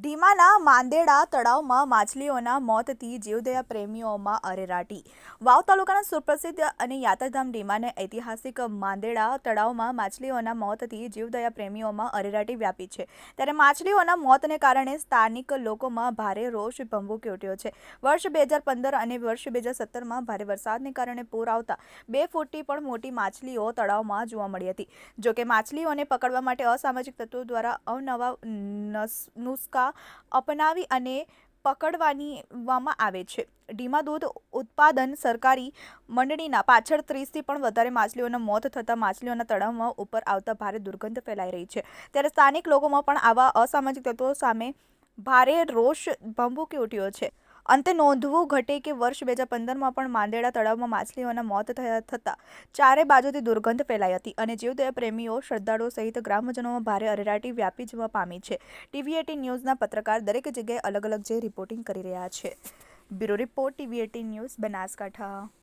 ઢીમાના માંદેડા તળાવમાં માછલીઓના મોતથી જીવદયા પ્રેમીઓમાં અરેરાટી. વાવ તાલુકાના સુપ્રસિદ્ધ અને યાત્રાધામ ડીમાને ઐતિહાસિક માંદેડા તળાવમાં માછલીઓના મોતથી જીવદયા પ્રેમીઓમાં અરેરાટી વ્યાપી છે. ત્યારે માછલીઓના મોતને કારણે સ્થાનિક લોકોમાં ભારે રોષ ભંભૂકી ઉઠ્યો છે. વર્ષ બે હજાર પંદર અને વર્ષ બે હજાર સત્તરમાં ભારે વરસાદને કારણે પૂર આવતા બે ફૂટથી પણ મોટી માછલીઓ તળાવમાં જોવા મળી હતી. જોકે માછલીઓને પકડવા માટે અસામાજિક તત્વો દ્વારા અવનવા નસ- નુસ્ખા અપનાવી અને પકડવાનીવામાં આવે છે. ડીમા દૂધ ઉત્પાદન સરકારી મંડળીના પાછળ ત્રીસથી પણ વધારે માછલીઓના મોત થતાં માછલીઓના તળાવમાં ઉપર આવતા ભારે દુર્ગંધ ફેલાઈ રહી છે. ત્યારે સ્થાનિક લોકોમાં પણ આવા અસામાજિક તત્વો સામે ભારે રોષ ભંભૂકી ઉઠ્યો છે. અંતે નોંધવું ઘટે કે વર્ષ બે હજાર પંદરમાં પણ માંદેડા તળાવમાં માછલીઓના મોત થયા થતાં ચારે બાજુથી દુર્ગંધ ફેલાઈ હતી અને જીવદયા પ્રેમીઓ, શ્રદ્ધાળુઓ સહિત ગ્રામજનોમાં ભારે અરેરાટી વ્યાપી જવા પામી છે. ટીવી એટીન ન્યૂઝના પત્રકાર દરેક જગ્યાએ અલગ અલગ જે રિપોર્ટિંગ કરી રહ્યા છે. Bureau report TV eighteen news Banaskantha.